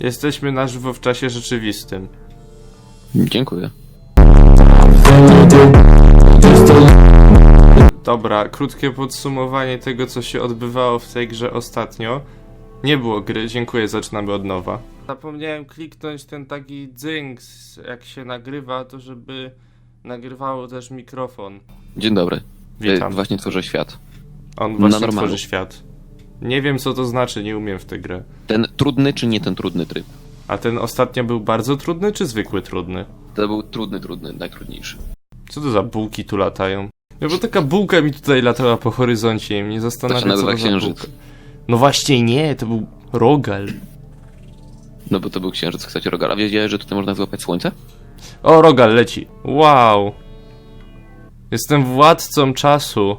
Jesteśmy na żywo w czasie rzeczywistym. Dziękuję. Dobra, krótkie podsumowanie tego, co się odbywało w tej grze ostatnio. Nie było gry, dziękuję, zaczynamy od nowa. Zapomniałem kliknąć ten taki dzynk, jak się nagrywa, to żeby nagrywało też mikrofon. Dzień dobry. Witam. Y, Właśnie tworzę świat. On właśnie normalu. tworzy świat. Nie wiem, co to znaczy, nie umiem w tę grę. Ten trudny czy nie ten trudny tryb? A ten ostatnio był bardzo trudny, czy zwykły trudny? To był trudny, trudny, najtrudniejszy. Co to za bułki tu latają? No bo taka bułka mi tutaj latała po horyzoncie i mnie zastanawia, nazywa co to księżyc. No właśnie nie, to był rogal. No bo to był księżyc, chcecie rogala. Wiedziałeś, że tutaj można złapać słońce? O, rogal leci. Wow. Jestem władcą czasu.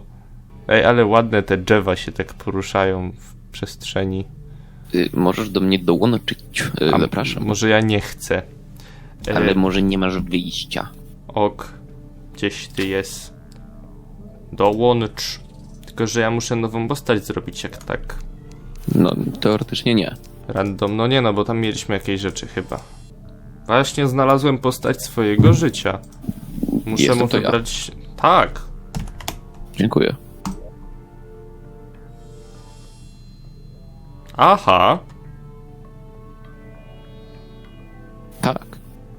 Ej, ale ładne te drzewa się tak poruszają w przestrzeni. Y, możesz do mnie dołączyć. Y, A zapraszam. Może ja nie chcę. E, Ale może nie masz wyjścia. Ok. Gdzieś ty jest. Dołącz. Tylko, że ja muszę nową postać zrobić, jak tak. No, teoretycznie nie. Random, no nie no, bo tam mieliśmy jakieś rzeczy chyba. Właśnie znalazłem postać swojego życia. Muszę Jestem mu to ja. wybrać. Tak. Dziękuję. Aha. Tak.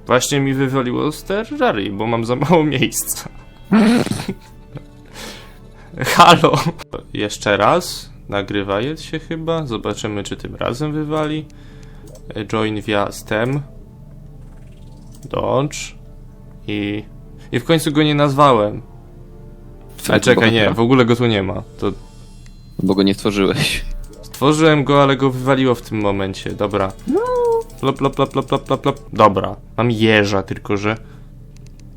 Właśnie mi wywaliło z Terrarii, bo mam za mało miejsca. Halo. Jeszcze raz. Nagrywa się chyba. Zobaczymy, czy tym razem wywali. Join via stem. Dołącz. I... I w końcu go nie nazwałem. Ale czekaj, nie, w ogóle go tu nie ma. To Bo go nie stworzyłeś. Stworzyłem go, ale go wywaliło w tym momencie. Dobra. Plop, plop, plop, plop, plop, plop, plop. Dobra. Mam jeża, tylko że...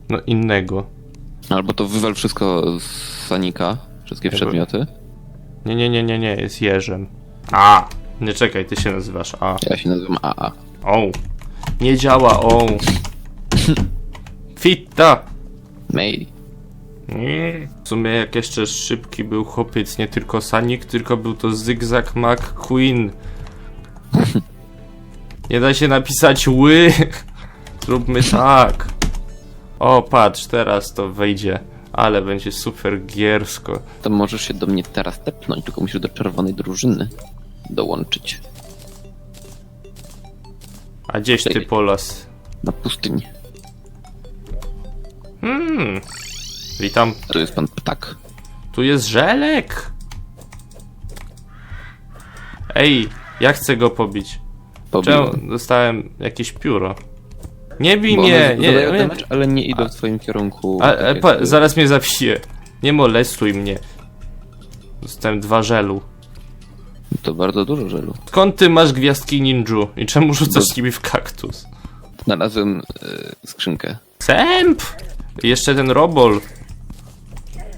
No innego. Albo to wywal wszystko z Sanika, wszystkie Jakby- przedmioty. Nie, nie, nie, nie, nie, jest jeżem. A! Nie czekaj, ty się nazywasz A. Ja się nazywam AA. O! Nie działa, o! Fitta! May. Nie. W sumie jak jeszcze szybki był chłopiec, nie tylko Sanik, tylko był to Zygzak McQueen. Nie da się napisać ły. Zróbmy tak. O, patrz, teraz to wejdzie. Ale będzie super giersko. To możesz się do mnie teraz tepnąć, tylko musisz do czerwonej drużyny dołączyć. A gdzieś ty, Polas? Na pustyni. Hmm. Witam. Tu jest pan ptak. Tu jest żelek. Ej, ja chcę go pobić. Pobiłem. Czemu dostałem jakieś pióro? Nie bij Bo mnie, one nie, zadają nie. damage, ale nie idą w twoim kierunku. A, tak e, jak- pa, zaraz mnie zabije. Nie molestuj mnie. Dostałem dwa żelu. To bardzo dużo żelu. Skąd ty masz gwiazdki ninju? I czemu rzucasz nimi w kaktus? Znalazłem e, skrzynkę. Sęp! Jeszcze ten robol.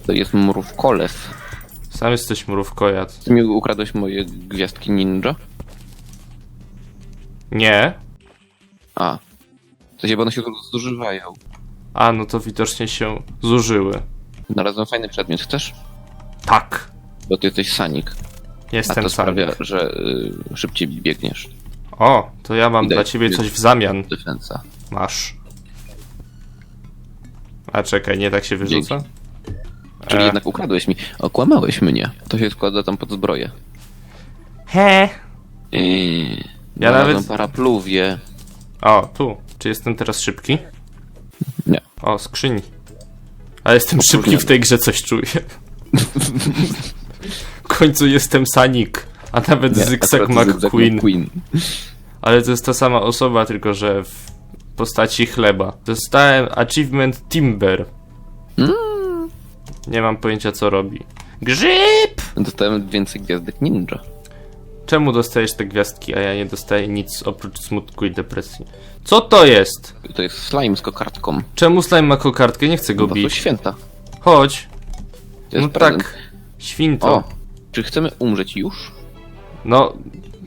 To jest mrówkolew. Sam jesteś mrówkojad. Ty mi ukradłeś moje gwiazdki ninja? Nie? A. To się, bo one się zużywają. A, no to widocznie się zużyły. Znalazłem fajny przedmiot. Chcesz? Tak. Bo ty jesteś sanik. A Jestem to sam. sprawia, że y, szybciej biegniesz. O, to ja mam dla ciebie coś w zamian. Defensa. Masz. A czekaj, nie tak się wyrzuca? Czyli E. jednak ukradłeś mi. Okłamałeś mnie. To się składa tam pod zbroję. He. Eee, Ja nawet- parapluwie. O, tu. Czy jestem teraz szybki? Nie. O, skrzyni. Ale jestem szybki w tej grze, coś czuję. w końcu jestem Sanik, a nawet Nie, Zygzak akurat Zygzak McQueen. McQueen. Ale to jest ta sama osoba, tylko że w postaci chleba. Dostałem achievement Timber. Nie mam pojęcia co robi. Grzyb! Dostałem więcej gwiazdek ninja. Czemu dostajesz te gwiazdki, a ja nie dostaję nic oprócz smutku i depresji? Co to jest? To jest slime z kokardką. Czemu slime ma kokardkę? Nie chcę go Bo to bić. święta. Chodź. To jest No prezent. tak. Świnto. O, czy chcemy umrzeć już? No,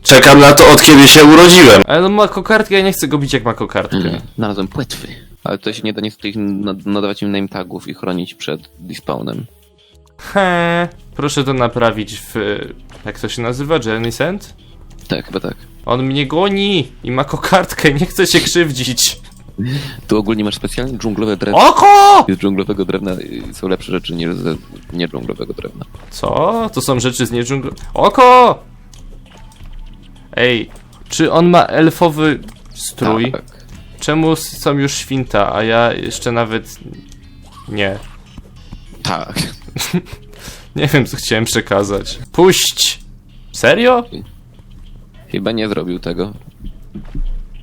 Czekam na to od kiedy się urodziłem. ale no ma kokardkę, ja nie chcę go bić jak ma kokardkę. Mm. Znalazłem płetwy. Ale to się nie da niestety nadawać im name tagów i chronić przed despawnem. He, proszę to naprawić w... Jak to się nazywa? Journey Send? Tak, chyba tak. On mnie goni i ma kokardkę, nie chce się krzywdzić. Tu ogólnie masz specjalnie dżunglowe drewno. Oko! Z dżunglowego drewna są lepsze rzeczy niż z niedżunglowego drewna. Co? To są rzeczy z niedżunglu... Oko! Ej, czy on ma elfowy strój? Tak. Czemu są już świnta, a ja jeszcze nawet... Nie. Tak. Nie wiem, co chciałem przekazać. Puść! Serio? Chyba nie zrobił tego.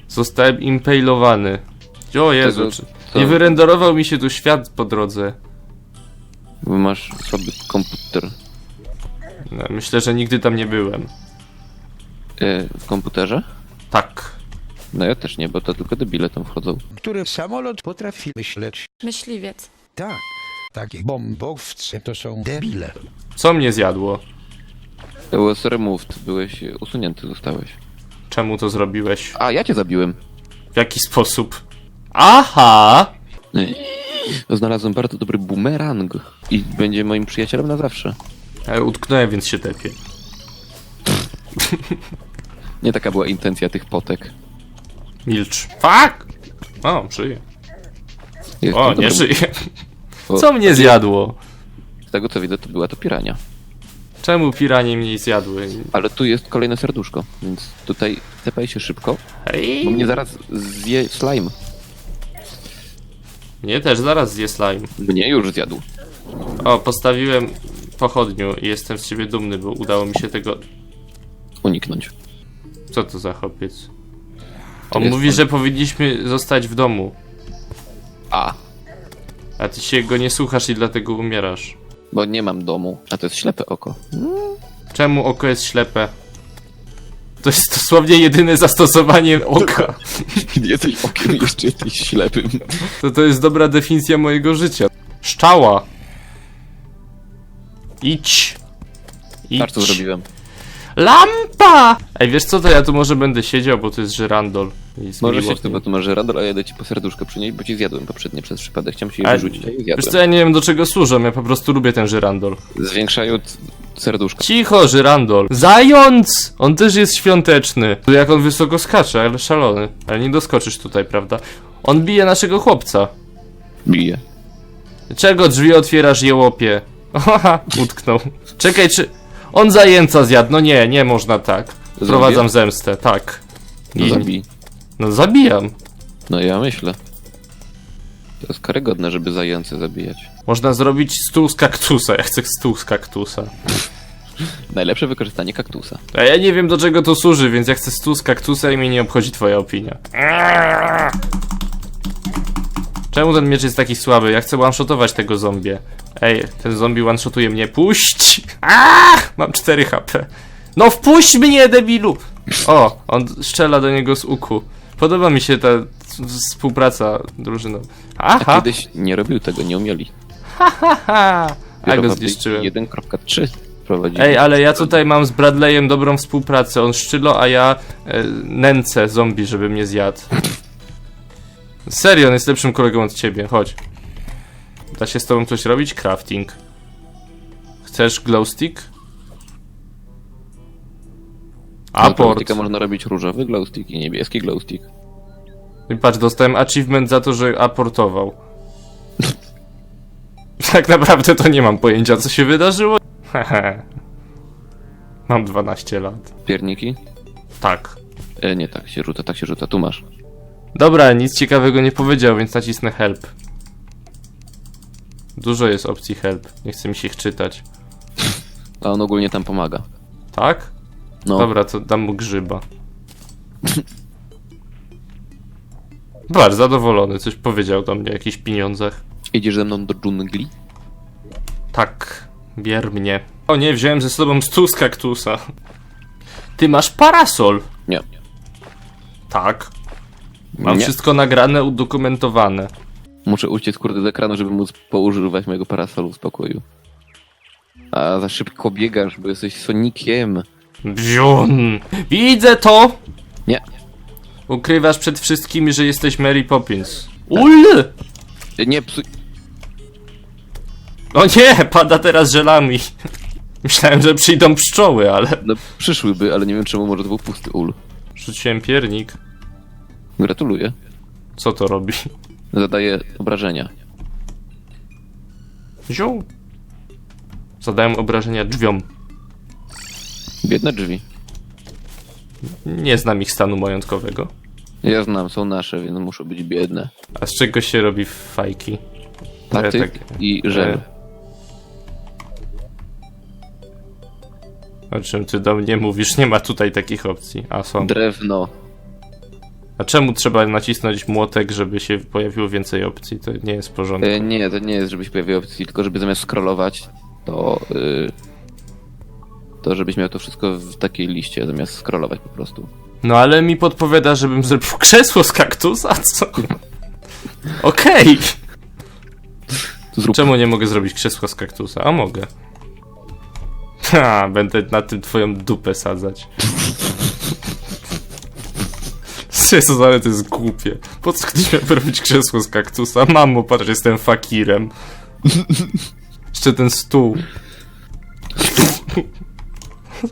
Zostałem impejlowany. O Jezu, Tego- czy... nie wyrenderował mi się tu świat po drodze. Bo masz sobie komputer. No, myślę, że nigdy tam nie byłem. Y, w komputerze? Tak. No ja też nie, bo to tylko debile tam wchodzą. który samolot potrafi myśleć. Myśliwiec. Tak, takie bombowce to są debile. Co mnie zjadło? To was removed, byłeś usunięty zostałeś. Czemu to zrobiłeś? A, ja cię zabiłem. W jaki sposób? Aha! Znalazłem bardzo dobry bumerang i będzie moim przyjacielem na zawsze. Ale utknąłem, więc się tepię. Nie taka była intencja tych potek. Milcz. Fuck! O, żyje. Jest O, to nie dobry- żyje. O, Co mnie zjadło? Z tego co widzę, to była to pirania. Czemu piranie mnie zjadły? Ale tu jest kolejne serduszko, więc tutaj tepaj się szybko, Hej! bo mnie zaraz zje slime. Mnie też zaraz zje slime. Mnie już zjadł. O, postawiłem pochodniu i jestem z ciebie dumny, bo udało mi się tego... Uniknąć. Co to za chłopiec? On jest mówi, on. że powinniśmy zostać w domu, A, a ty się go nie słuchasz i dlatego umierasz. bo nie mam domu, a to jest ślepe oko. Czemu oko jest ślepe? To jest dosłownie jedyne zastosowanie oka. Jesteś okiem jeszcze jesteś ślepym. To to jest dobra definicja mojego życia. Szczała. Idź. Idź. Co zrobiłem. Lampa! Ej, wiesz co, to ja tu może będę siedział, bo to jest żyrandol. I z Możesz się miłotnym. tu, bo tu masz a ja daję ci po serduszko przy niej, bo ci zjadłem poprzednie przez przypadek. Chciałem ci je Ale- wyrzucić, a je Wiesz zjadłem. co, ja nie wiem do czego służą, ja po prostu lubię ten żyrandol. Zwiększają c- serduszko. Cicho, żyrandol. Zając! On też jest świąteczny. Tu Jak on wysoko skacze, ale szalony. Ale nie doskoczysz tutaj, prawda? On bije naszego chłopca. Bije. Czego drzwi otwierasz, jełopie? Haha, utknął. Czekaj, czy... On zajęca zjadł. No nie, nie można tak. Wprowadzam zemstę, tak. No I- zabij. No zabijam. No ja myślę. To jest karygodne, żeby zające zabijać. Można zrobić stół z kaktusa. Ja chcę stół z kaktusa. Najlepsze wykorzystanie kaktusa. A ja nie wiem do czego to służy, więc ja chcę stół z kaktusa i mnie nie obchodzi twoja opinia. Czemu ten miecz jest taki słaby? Ja chcę one-shotować tego zombie. Ej, ten zombie one-shotuje mnie. Puść! Aaaa! Mam 4 HP. No wpuść mnie, debilu! O, on strzela do niego z uku. Podoba mi się ta współpraca drużyną. A Aha! kiedyś nie robił tego, nie umieli. Haha! A Dopiero go w update'cie zniszczyłem. 1.3 wprowadzili. Ej, ale ja tutaj mam z Bradleyem dobrą współpracę. On szczylo, a ja e, nęcę zombie, żeby mnie zjadł. Serio, on jest lepszym kolegą od ciebie. Chodź. Da się z tobą coś robić? Crafting. Chcesz glowstick? Aport. Można robić różowy glowstick i niebieski glowstick. I patrz, dostałem achievement za to, że aportował. tak naprawdę to nie mam pojęcia, co się wydarzyło. Mam 12 lat. Pierniki? Tak. E, nie, tak się rzuca, tak się rzuca. Tu masz. Dobra, nic ciekawego nie powiedział, więc nacisnę help. Dużo jest opcji help, nie chcę mi się ich czytać. A on ogólnie tam pomaga. Tak? No, Dobra, to dam mu grzyba. Patrz, zadowolony, coś powiedział do mnie o jakichś pieniądzach. idziesz ze mną do dżungli? Tak, bier mnie. O nie, wziąłem ze sobą stół z kaktusa. Ty masz parasol. Nie. Tak. Mam nie. wszystko nagrane, udokumentowane. Muszę uciec kurde z ekranu, żeby móc poużywać mojego parasolu w pokoju. A za szybko biegasz, bo jesteś Sonikiem. Bziun. Widzę to! Nie. Ukrywasz przed wszystkimi, że jesteś Mary Poppins. Ul! E, Nie, psuj... O nie, pada teraz żelami. Myślałem, że przyjdą pszczoły, ale No przyszłyby, ale nie wiem czemu może był pusty ul. rzuciłem piernik. Gratuluję. Co to robi? Zadaje obrażenia. Ziół. Zadają obrażenia drzwiom. Biedne drzwi. Nie znam ich stanu majątkowego. Ja znam, są nasze, więc muszą być biedne. A z czego się robi fajki? Patyk tak- i żel. E. O czym ty do mnie mówisz? Nie ma tutaj takich opcji. A są. Drewno. A czemu trzeba nacisnąć młotek, żeby się pojawiło więcej opcji? To nie jest w porządku. E, nie, to nie jest, żeby się pojawiły opcje, tylko żeby zamiast scrollować, to... Y, to żebyś miał to wszystko w takiej liście, zamiast scrollować po prostu. No ale mi podpowiada, żebym zrobił krzesło z kaktusa, co? Okej! Zrób Czemu nie mogę zrobić krzesła z kaktusa? A mogę. Ha, będę na tym twoją dupę sadzać. Jezus, ale to jest głupie. Po co ktoś miałby robić krzesło z kaktusa? Mamo, patrz, jestem fakirem. Jeszcze ten stół.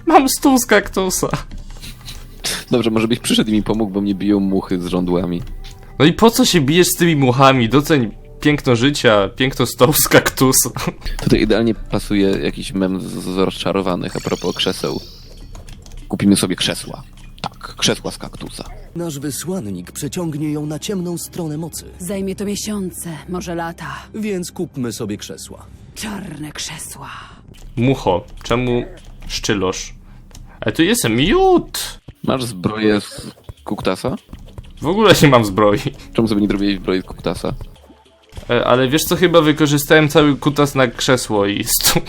Mam stół z kaktusa. Dobrze, może byś przyszedł i mi pomógł, bo mnie biją muchy z żądłami. No i po co się bijesz z tymi muchami? Doceń piękno życia, piękno stołu z kaktusa. Tutaj idealnie pasuje jakiś mem z, z rozczarowanych a propos krzeseł. Kupimy sobie krzesła. Tak, krzesła z kaktusa. Nasz wysłannik przeciągnie ją na ciemną stronę mocy, Zajmie to miesiące, może lata. więc kupmy sobie krzesła. Czarne krzesła. Mucho, czemu szczylosz? Ale tu jest miód! Masz zbroję z kuktasa? W ogóle nie mam zbroi. Czemu sobie nie zrobiłeś zbroi z kuktasa? E, Ale wiesz co, chyba wykorzystałem cały kutas na krzesło i stu...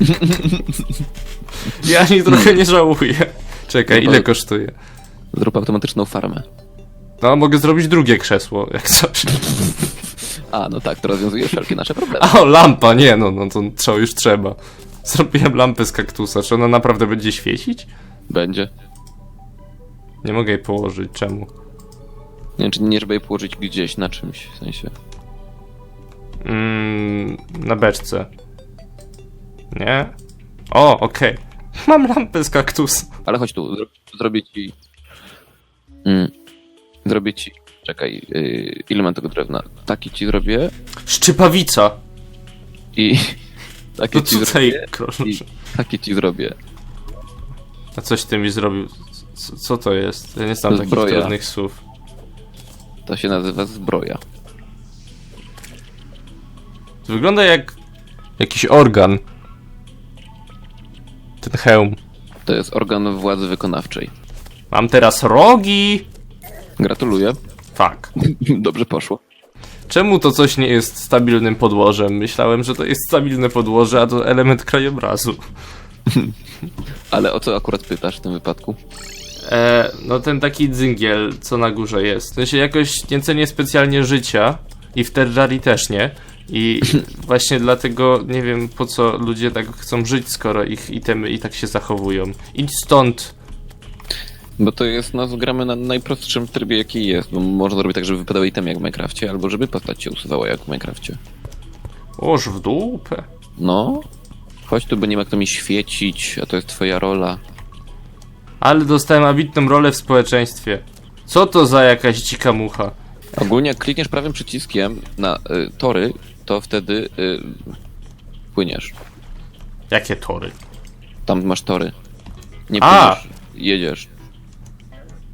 ja ani trochę nie żałuję. Czekaj, ile kosztuje? Zrób automatyczną farmę. No, mogę zrobić drugie krzesło, jak coś. A, no tak, to rozwiązuje wszelkie nasze problemy. A, o, lampa, nie, no, no to trzeba, już trzeba. Zrobiłem lampę z kaktusa, czy ona naprawdę będzie świecić? Będzie. Nie mogę jej położyć, czemu? Nie wiem, czy nie żeby je położyć gdzieś na czymś, w sensie. Mm, na beczce. Nie? O, okej. Mam lampę z kaktusa. Ale chodź tu, zro zrobię ci... Mm. Zrobię ci... Czekaj, yy, ile mam tego drewna? Taki ci zrobię Szczypawica. i... Takie To ci tutaj zrobię krąży. i takie ci zrobię. A coś ty mi zrobił. Co, co to jest? Ja nie znam To takich zbroja. trudnych słów. To się nazywa zbroja. To wygląda jak jakiś organ. Ten hełm. To jest organ władzy wykonawczej. Mam teraz rogi! Gratuluję. Tak. Dobrze poszło. Czemu to coś nie jest stabilnym podłożem? Myślałem, że to jest stabilne podłoże, a to element krajobrazu. Ale o co akurat pytasz w tym wypadku? E, no ten taki dzyngiel, co na górze jest. W sensie jakoś nie cenię specjalnie życia i w Terrarii też nie. I właśnie dlatego nie wiem po co ludzie tak chcą żyć, skoro ich itemy i tak się zachowują. Idź stąd. Bo to jest, no, gramy na najprostszym trybie, jaki jest. Bo można zrobić tak, żeby wypadały itemy jak w Minecrafcie, albo żeby postać się usuwała jak w Minecrafcie. Oż w dupę. No, chodź tu, bo nie ma kto mi świecić, a to jest twoja rola. Ale dostałem ambitną rolę w społeczeństwie. Co to za jakaś dzika mucha? Ogólnie jak klikniesz prawym przyciskiem na y, tory, to wtedy y, płyniesz. Jakie tory? Tam masz tory. Nie A! płyniesz, jedziesz.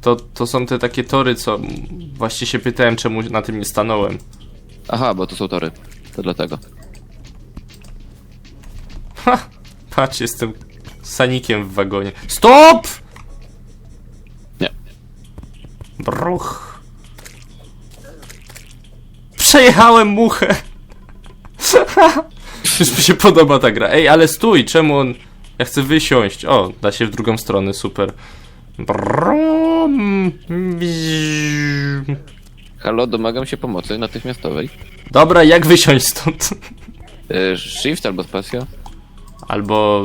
To, to są te takie tory, co właśnie się pytałem, czemu na tym nie stanąłem. Aha, bo to są tory. To dlatego. Ha! Patrz, jestem sanikiem w wagonie. Stop! Nie. Bruch. Przejechałem muchę. Już mi się podoba ta gra. Ej, ale stój, czemu on... Ja chcę wysiąść. O, da się w drugą stronę, super. Halo, domagam się pomocy natychmiastowej. Dobra, jak wysiąść stąd? Y, shift albo spacja. Albo...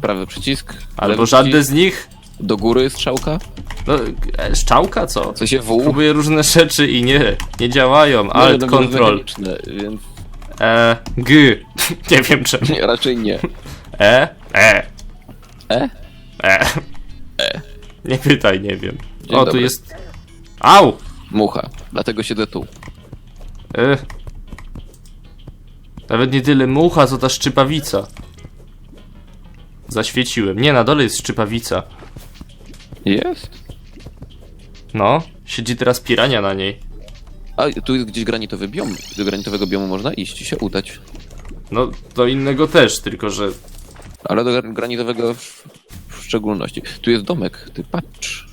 Prawy przycisk. Albo lewy żadne przycisk, z nich? Do góry strzałka. No, e, szczałka co? W sensie W. Próbuję różne rzeczy i nie, nie działają. No, Alt, no, control. mechaniczne, Więc E, G. Nie wiem czemu. nie, raczej nie. E, E. E? E. Nie pytaj, nie wiem. Dzień o, tu dobry. jest... Au! Mucha. Dlatego siedzę tu. E. Nawet nie tyle mucha, co ta szczypawica. Zaświeciłem. Nie, na dole jest szczypawica. Jest? No, siedzi teraz pirania na niej. A, tu jest gdzieś granitowy biom. Do granitowego biomu można iść i się udać. No, do innego też, tylko że... Ale do granitowego w, w szczególności. Tu jest domek, ty patrz.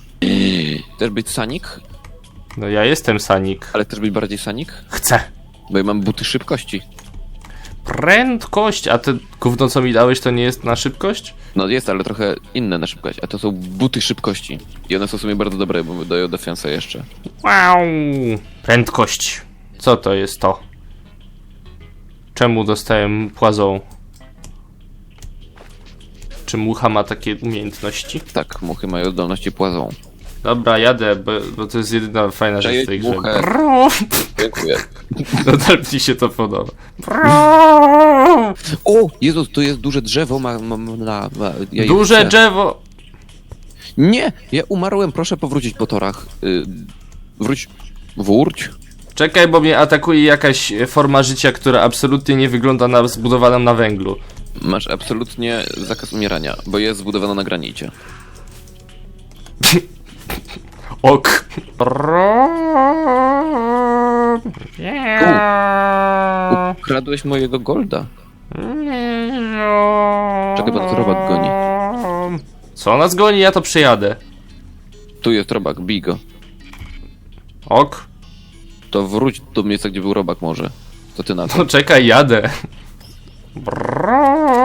Też być sanik, No ja jestem Sanik. ale też być bardziej sanik? Chcę. Bo ja mam buty szybkości. Prędkość, a te gówno co mi dałeś to nie jest na szybkość? No jest, ale trochę inne na szybkość. A to są buty szybkości. I one są w sumie bardzo dobre, bo dają defensa jeszcze. Wow. Prędkość. Co to jest to? Czemu dostałem płazą? Czy mucha ma takie umiejętności? Tak, muchy mają zdolności płazą. Dobra, jadę, bo, bo to jest jedyna fajna rzecz w tej grze. muchę. Brrr. Dziękuję. Nadal mi się to podoba. Brrr. O! Jezus, to jest duże drzewo, ma... ma, ma, ma ja je Duże chcę. drzewo! Nie! Ja umarłem, proszę powrócić po torach. Y, wróć... Wróć? Czekaj, bo mnie atakuje jakaś forma życia, która absolutnie nie wygląda na zbudowaną na węglu. Masz absolutnie zakaz umierania, bo jest zbudowana na granicie. Ok. Ukradłeś mojego golda. Czekaj, bo nas robak goni. Co nas goni? Ja to przejadę. Tu jest robak, bij go. Ok. To wróć do miejsca, gdzie był robak może. Co ty na to? No czekaj, jadę.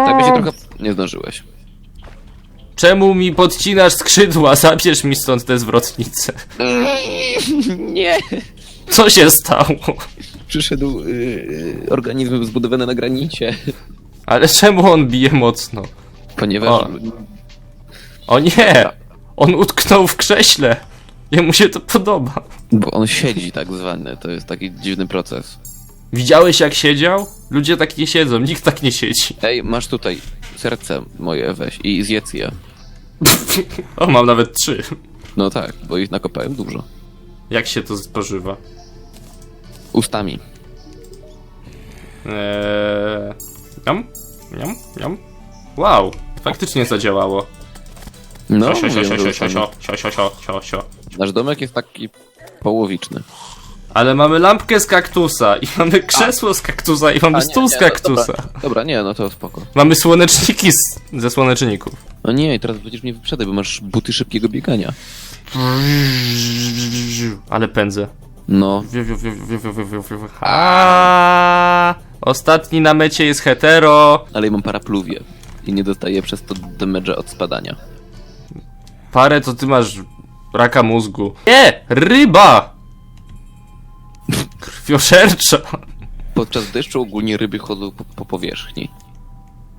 Tak by się trochę... Nie zdążyłeś. Czemu mi podcinasz skrzydła? Zabierz mi stąd te zwrotnice. Nie! Co się stało? Przyszedł yy, organizm zbudowany na granicie. Ale czemu on bije mocno? Ponieważ... O. O nie! On utknął w krześle. Jemu się to podoba. Bo on siedzi tak zwany, to jest taki dziwny proces. Widziałeś jak siedział? Ludzie tak nie siedzą, nikt tak nie siedzi. Ej, masz tutaj serce moje weź i zjedz je. O, mam nawet trzy. No tak, bo ich nakopałem dużo. Jak się to spożywa? Ustami. Eee... Jam? Jam? Jam? Wow, faktycznie zadziałało. No, Sio, sio, sio, sio, ustami. sio, sio, sio, sio, sio. Nasz domek jest taki połowiczny. Ale mamy lampkę z kaktusa i mamy krzesło z kaktusa i mamy A, nie, stół z nie, no, kaktusa. Dobra, dobra, nie, no to spoko. Mamy słoneczniki z, ze słoneczników. No nie, i teraz będziesz mnie wyprzedaj, bo masz buty szybkiego biegania. Ale pędzę. No, Wiu, wiu, wiu, wiu, wiu, wiu, wiu, wiu. A, Ostatni na mecie jest hetero. ale ja mam parapluwie. I nie dostaję przez to damage'a od spadania. Parę to ty masz raka mózgu. Nie! Ryba! Krwioszercza. Podczas deszczu ogólnie ryby chodzą po, po powierzchni.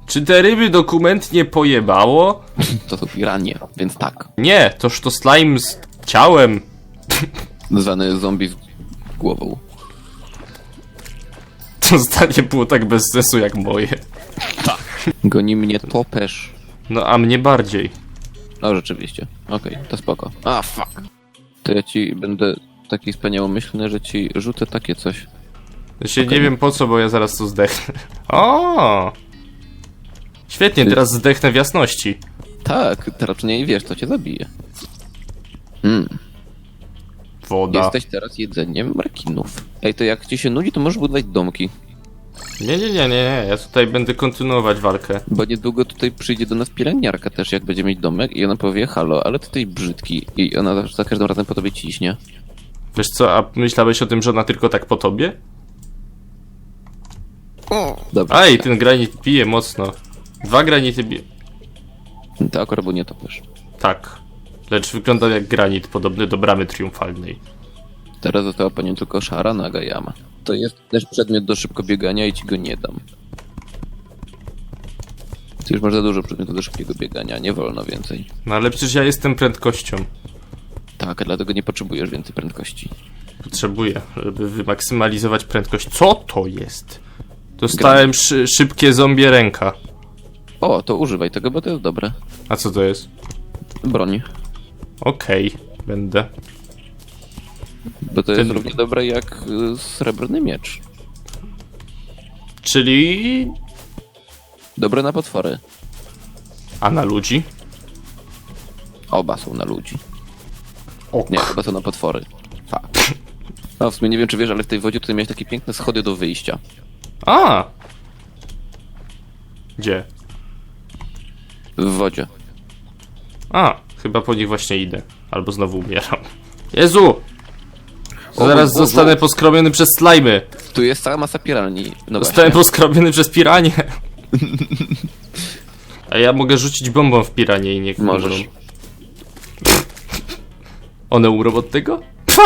Czy te ryby dokument nie pojebało? To są piranie, więc tak. Nie, toż to slime z ciałem. Zwany zombie z głową. To zdanie było tak bez sensu jak moje. Goni mnie topesz. No a mnie bardziej. No rzeczywiście. Okej, to spoko. A, fuck. To ja ci będę taki wspaniałomyślny, że ci rzucę takie coś. Ja się Okej. nie wiem po co, bo ja zaraz tu zdechnę. O! Świetnie, teraz zdechnę w jasności. Tak, teraz przynajmniej wiesz, co cię zabije. Hmm. Woda. Jesteś teraz jedzeniem rekinów. Ej, to jak ci się nudzi, to możesz budować domki. Nie, nie, nie, nie, nie, ja tutaj będę kontynuować walkę. Bo niedługo tutaj przyjdzie do nas pielęgniarka też, jak będzie mieć domek i ona powie, halo, ale ty brzydki. I ona za każdym razem po tobie ciśnie. Wiesz co, a myślałeś o tym, że ona tylko tak po tobie? Dobra, Aj, ten granit bije mocno. Dwa granity bije. to akurat był nie topesz. Tak. Lecz wyglądał jak granit podobny do bramy triumfalnej. Teraz została po nim tylko szara naga jama. To jest też przedmiot do szybko biegania i ci go nie dam. Ty już masz za dużo przedmiotów do szybkiego biegania, nie wolno więcej. No ale przecież ja jestem prędkością. Tak, dlatego nie potrzebujesz więcej prędkości. Potrzebuję, żeby wymaksymalizować prędkość. Co to jest? Dostałem szy szybkie zombie ręka. O, to używaj tego, bo to jest dobre. A co to jest? Broń. Okej, będę. Bo to jest Ten- równie dobre jak y, srebrny miecz. Czyli... Dobre na potwory. A na ludzi? Oba są na ludzi. Ok. Nie, chyba są na potwory. No, w sumie nie wiem, czy wiesz, ale w tej wodzie tutaj miałeś takie piękne schody do wyjścia. A! Gdzie? W wodzie. A, chyba po nich właśnie idę. Albo znowu umieram. Jezu! O Zaraz Boże. zostanę poskrobiony przez slajmy. Tu jest cała masa piralni. No Zostałem właśnie. poskrobiony przez piranie. A ja mogę rzucić bombą w piranie i niech Możesz. umrą. One umrą od tego?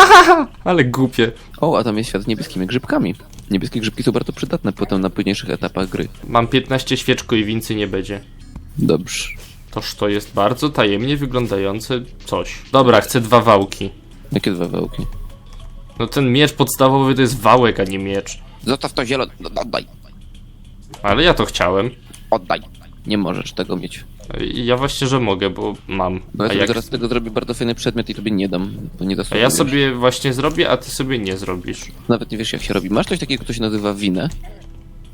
Ale głupie. O, a tam jest świat z niebieskimi grzybkami. Niebieskie grzybki są bardzo przydatne potem na późniejszych etapach gry. Mam 15 świeczku i więcej nie będzie. Dobrze. Toż to jest bardzo tajemnie wyglądające coś. Dobra, chcę dwa wałki. Jakie dwa wałki? No ten miecz podstawowy to jest wałek, a nie miecz. Zostaw to zielone. No, oddaj. Ale ja to chciałem. Oddaj. Nie możesz tego mieć. Ja właśnie, że mogę, bo mam. No ja A, jak... zaraz tego zrobię bardzo fajny przedmiot i tobie nie dam, bo nie a zasługujesz. ja sobie właśnie zrobię, a ty sobie nie zrobisz. Nawet nie wiesz jak się robi. Masz coś takiego, co się nazywa winę?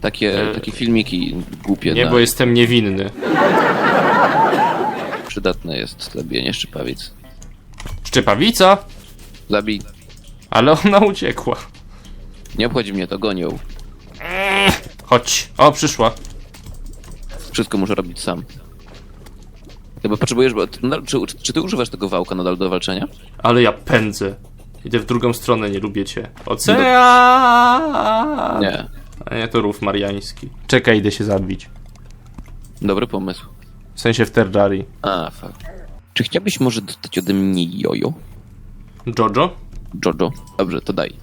Takie, E, takie filmiki głupie Nie, na... bo jestem niewinny. Przydatne jest zabijanie szczypawic. Szczypawica? Zabij. Ale ona uciekła. Nie obchodzi mnie to, gonią. Chodź. O, przyszła. Wszystko muszę robić sam. Chyba potrzebujesz, bo... No, czy, czy ty używasz tego wałka nadal do walczenia? Ale ja pędzę. Idę w drugą stronę, nie lubię cię. Ocean! Nie. A nie, to rów mariański. Czekaj, idę się zabić. Dobry pomysł. W sensie w Terrarii. A, fuck. Czy chciałbyś może dostać ode mnie jojo? Jojo? Jojo? Dobrze, to daj.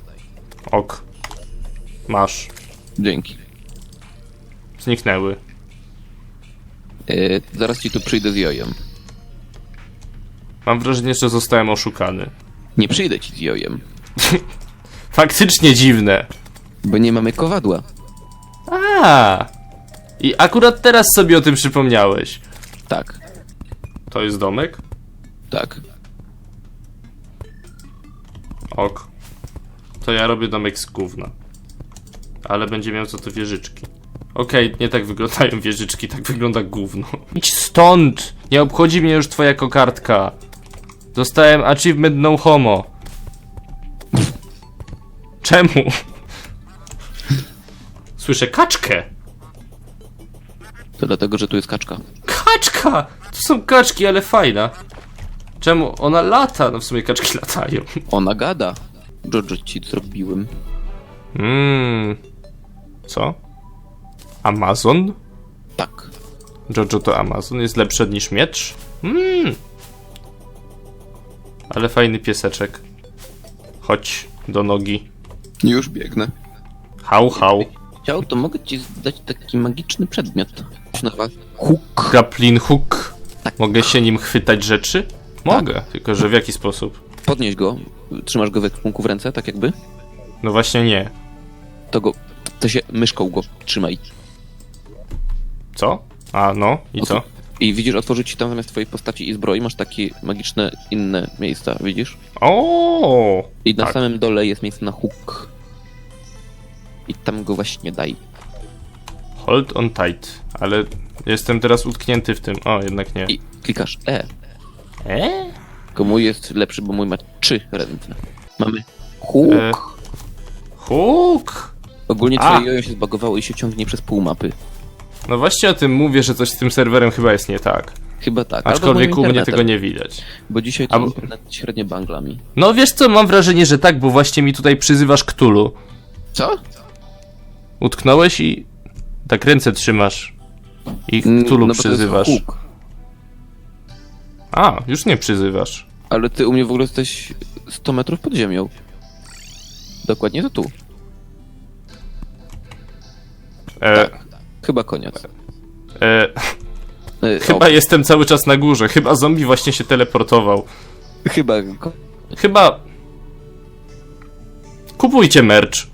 Ok. Masz. Dzięki. Zniknęły. Yy, zaraz ci tu przyjdę z jojem. Mam wrażenie, że zostałem oszukany. Nie przyjdę ci z jojem, Faktycznie dziwne. bo nie mamy kowadła. A. I akurat teraz sobie o tym przypomniałeś. Tak, To jest domek? tak. Ok. To ja robię domek z gówna. Ale będzie miał co to wieżyczki. Okej, nie tak wyglądają wieżyczki, tak wygląda gówno. Idź stąd! Nie obchodzi mnie już twoja kokardka. Dostałem achievement no homo. Czemu? Słyszę kaczkę. To dlatego, że tu jest kaczka. Kaczka! To są kaczki, ale fajna. Czemu? Ona lata. No w sumie kaczki latają. Ona gada. Jojo ci zrobiłem. Mmm. Co? Amazon? Tak. Jojo to Amazon jest lepszy niż miecz? Mmm. Ale fajny pieseczek. Chodź do nogi. Już biegnę. Hał, hał. Chciał, to mogę ci dać taki magiczny przedmiot. Się nazywa hook. Grappling hook. Mogę się nim chwytać rzeczy? Mogę, tylko że w jaki sposób? Podnieś go, trzymasz go w ekspunku w ręce, tak jakby. No właśnie nie. To go, to się myszką go trzymaj. Co? A no, i co? I widzisz, otworzyć ci tam zamiast twojej postaci i zbroi masz takie magiczne inne miejsca, widzisz? O! I na Tak. samym dole jest miejsce na hook. I tam go właśnie daj. Hold on tight. Ale jestem teraz utknięty w tym. O, jednak nie. I klikasz E. E? Tylko mój jest lepszy, bo mój ma trzy ręce. Mamy hook. E. Hook! Ogólnie twoje jojo się zbagowało i się ciągnie przez pół mapy. No właśnie o tym mówię, że coś z tym serwerem chyba jest nie tak. Chyba tak. Aczkolwiek u mnie tego nie widać. Bo dzisiaj to Albo- internet średnio banglami. No wiesz co, mam wrażenie, że tak, bo właśnie mi tutaj przyzywasz Ktulu. Co? Utknąłeś i tak ręce trzymasz. I Mm, Ktulu no przyzywasz. A, już nie przyzywasz. Ale ty u mnie w ogóle jesteś 100 metrów pod ziemią. Dokładnie to tu. E, Chyba koniec. e, E, chyba jestem cały czas na górze. Chyba zombie właśnie się teleportował. chyba Chyba... Kupujcie merch.